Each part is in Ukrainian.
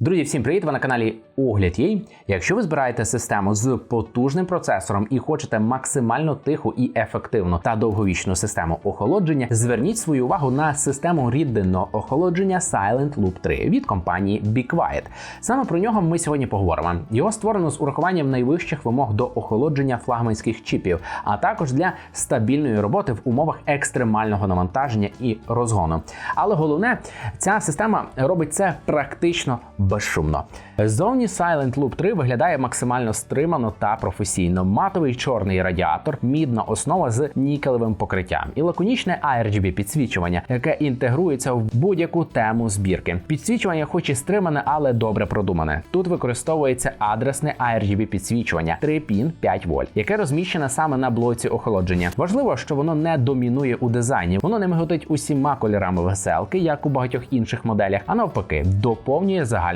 Друзі, всім привіт! Ви на каналі Огляд Єй. Якщо ви збираєте систему з потужним процесором і хочете максимально тиху і ефективну та довговічну систему охолодження, зверніть свою увагу на систему рідинного охолодження Silent Loop 3 від компанії Be Quiet. Саме про нього ми сьогодні поговоримо. Його створено з урахуванням найвищих вимог до охолодження флагманських чіпів, а також для стабільної роботи в умовах екстремального навантаження і розгону. Але головне, ця система робить це практично безшумно. Ззовні Silent Loop 3 виглядає максимально стримано та професійно. Матовий чорний радіатор, мідна основа з нікелевим покриттям і лаконічне RGB підсвічування, яке інтегрується в будь-яку тему збірки. Підсвічування, хоч і стримане, але добре продумане. Тут використовується адресне RGB підсвічування 3 пін 5 вольт, яке розміщене саме на блоці охолодження. Важливо, що воно не домінує у дизайні, воно не миготить усіма кольорами веселки, як у багатьох інших моделях, а навпаки, доповнює загальну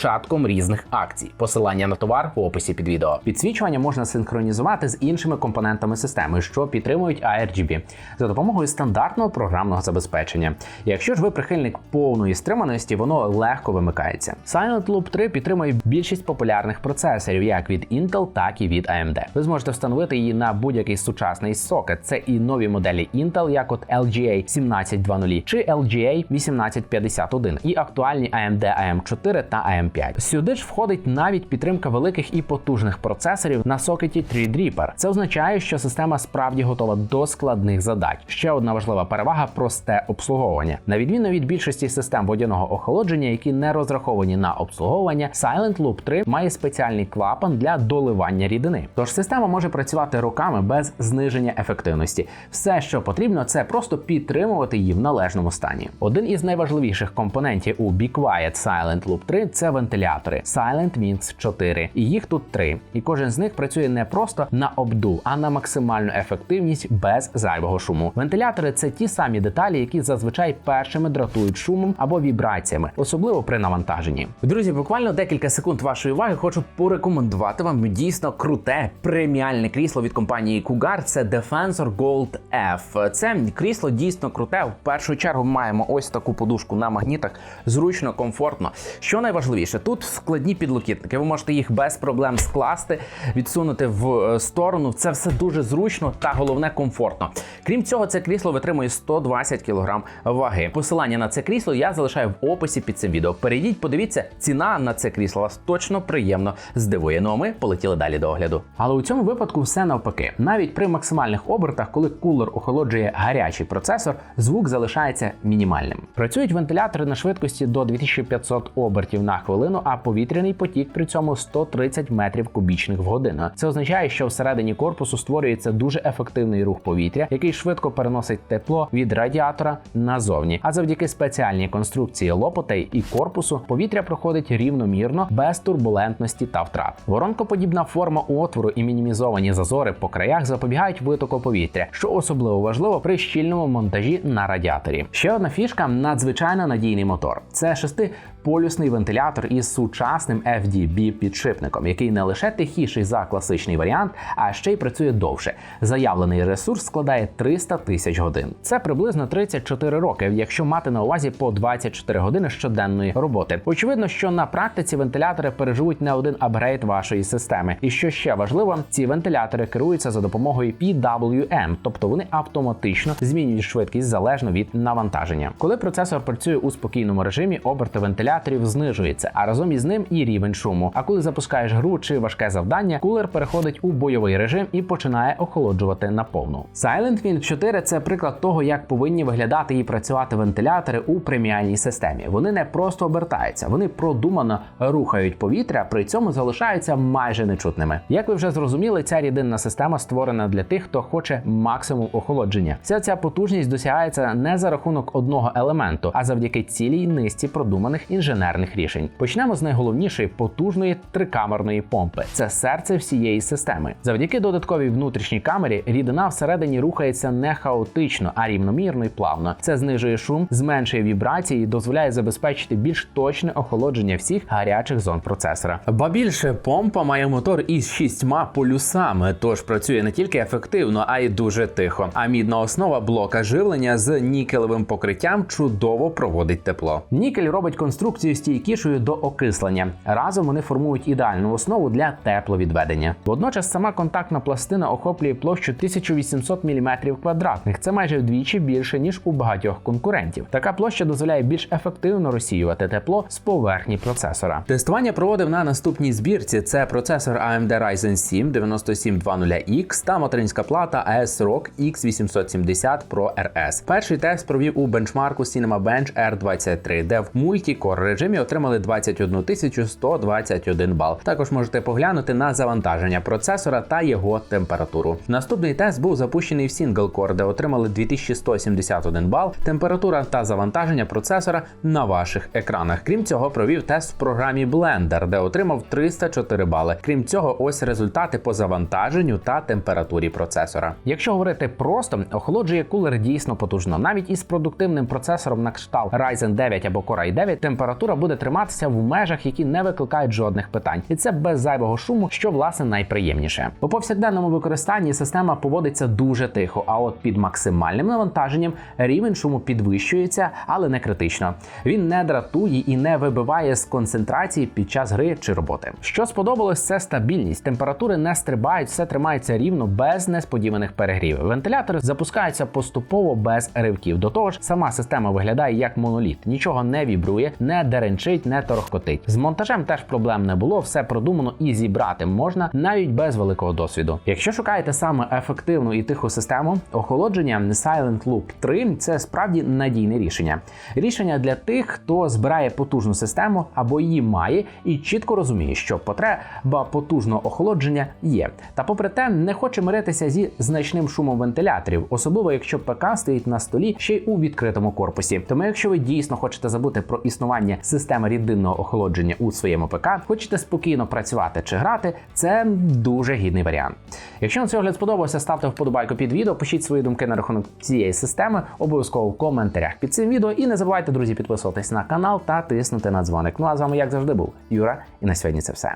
різних акцій. Посилання на товар в описі під відео. Підсвічування можна синхронізувати з іншими компонентами системи, що підтримують ARGB, за допомогою стандартного програмного забезпечення. Якщо ж ви прихильник повної стриманості, воно легко вимикається. Silent Loop 3 підтримує більшість популярних процесорів, як від Intel, так і від AMD. Ви зможете встановити її на будь-який сучасний сокет. Це і нові моделі Intel, як от LGA 1720 чи LGA 1851, і актуальні AMD AM4 та AM5. Сюди ж входить навіть підтримка великих і потужних процесорів на сокеті Threadripper. Це означає, що система справді готова до складних задач. Ще одна важлива перевага просте обслуговування. На відміну від більшості систем водяного охолодження, які не розраховані на обслуговування, Silent Loop 3 має спеціальний клапан для доливання рідини. Тож система може працювати роками без зниження ефективності. Все, що потрібно, це просто підтримувати її в належному стані. Один із найважливіших компонентів у Be Quiet Silent Loop 3 це вентилятори Silent Winds 4. І їх тут три. І кожен з них працює не просто на обдув, а на максимальну ефективність без зайвого шуму. Вентилятори це ті самі деталі, які зазвичай першими дратують шумом або вібраціями, особливо при навантаженні. Друзі, буквально декілька секунд вашої уваги хочу порекомендувати вам дійсно круте преміальне крісло від компанії Cougar. Це Defensor Gold F. Це крісло дійсно круте. В першу чергу маємо ось таку подушку на магнітах. Зручно, комфортно. Що найважливіше, тут складні підлокітники. Ви можете їх без проблем скласти, відсунути в е, сторону. Це все дуже зручно та головне комфортно. Крім цього, це крісло витримує 120 кг ваги. Посилання на це крісло я залишаю в описі під цим відео. Перейдіть, подивіться, ціна на це крісло вас точно приємно здивує. Ну а ми полетіли далі до огляду. Але у цьому випадку все навпаки. Навіть при максимальних обертах, коли кулер охолоджує гарячий процесор, звук залишається мінімальним. Працюють вентилятори на швидкості до 2500 обертів на хвилину, а повітряний потік при цьому 130 метрів кубічних в годину. Це означає, що всередині корпусу створюється дуже ефективний рух повітря, який швидко переносить тепло від радіатора назовні. А завдяки спеціальній конструкції лопатей і корпусу повітря проходить рівномірно, без турбулентності та втрат. Воронкоподібна форма отвору і мінімізовані зазори по краях запобігають витоку повітря, що особливо важливо при щільному монтажі на радіаторі. Ще одна фішка надзвичайно надійний мотор. Це шести полюсний вентилятор із сучасним FDB підшипником, який не лише тихіший за класичний варіант, а ще й працює довше. Заявлений ресурс складає 300 тисяч годин. Це приблизно 34 роки, якщо мати на увазі по 24 години щоденної роботи. Очевидно, що на практиці вентилятори переживуть не один апгрейд вашої системи. І що ще важливо, ці вентилятори керуються за допомогою PWM, тобто вони автоматично змінюють швидкість залежно від навантаження. Коли процесор працює у спокійному режимі, оберти вентиляторів знижується, а разом із ним і рівень шуму. А коли запускаєш гру чи важке завдання, кулер переходить у бойовий режим і починає охолоджувати наповну. Silent Wind 4 це приклад того, як повинні виглядати і працювати вентилятори у преміальній системі. Вони не просто обертаються, вони продумано рухають повітря, при цьому залишаються майже нечутними. Як ви вже зрозуміли, ця рідинна система створена для тих, хто хоче максимум охолодження. Вся ця потужність досягається не за рахунок одного елементу, а завдяки цілій низці продуманих інструментів інженерних рішень. Почнемо з найголовнішої потужної трикамерної помпи. Це серце всієї системи. Завдяки додатковій внутрішній камері рідина всередині рухається не хаотично, а рівномірно і плавно. Це знижує шум, зменшує вібрації і дозволяє забезпечити більш точне охолодження всіх гарячих зон процесора. Ба більше помпа має мотор із шістьма полюсами, тож працює не тільки ефективно, а й дуже тихо. А мідна основа блока живлення з нікелевим покриттям чудово проводить тепло. Нікель робить конструкцію стійкішою до окислення. Разом вони формують ідеальну основу для тепловідведення. Водночас сама контактна пластина охоплює площу 1800 мм квадратних. Це майже вдвічі більше ніж у багатьох конкурентів. Така площа дозволяє більш ефективно розсіювати тепло з поверхні процесора. Тестування проводив на наступній збірці: це процесор AMD Ryzen 7 9720X та материнська плата ASRock X870 Pro RS. Перший тест провів у бенчмарку Cinebench R23, де в мультікор режимі отримали 21 121 бал. Також можете поглянути на завантаження процесора та його температуру. Наступний тест був запущений в сингл-кор, де отримали 2171 бал, температура та завантаження процесора на ваших екранах. Крім цього, провів тест в програмі Blender, де отримав 304 бали. Крім цього, ось результати по завантаженню та температурі процесора. Якщо говорити просто, охолоджує кулер дійсно потужно. Навіть із продуктивним процесором на кшталт Ryzen 9 або Core i9 температура буде триматися в межах, які не викликають жодних питань, і це без зайвого шуму, що власне найприємніше. У повсякденному використанні система поводиться дуже тихо, а от під максимальним навантаженням рівень шуму підвищується, але не критично. Він не дратує і не вибиває з концентрації під час гри чи роботи. Що сподобалось, це стабільність. Температури не стрибають, все тримається рівно без несподіваних перегрівів. Вентилятори запускаються поступово без ривків. До того ж, сама система виглядає як моноліт, нічого не вібрує, не деренчить, не торохкотить. З монтажем теж проблем не було, все продумано і зібрати можна навіть без великого досвіду. Якщо шукаєте саме ефективну і тиху систему, охолодження Silent Loop 3 це справді надійне рішення. Рішення для тих, хто збирає потужну систему або її має, і чітко розуміє, що потреба потужного охолодження є. Та попри те, не хоче миритися зі значним шумом вентиляторів, особливо якщо ПК стоїть на столі ще й у відкритому корпусі. Тому, якщо ви дійсно хочете забути про існування системи рідинного охолодження у своєму ПК, хочете спокійно працювати чи грати, це дуже гідний варіант. Якщо вам цей огляд сподобався, ставте вподобайку під відео, пишіть свої думки на рахунок цієї системи, обов'язково в коментарях під цим відео. І не забувайте, друзі, підписуватись на канал та тиснути на дзвоник. Ну а з вами, як завжди, був Юра, і на сьогодні це все.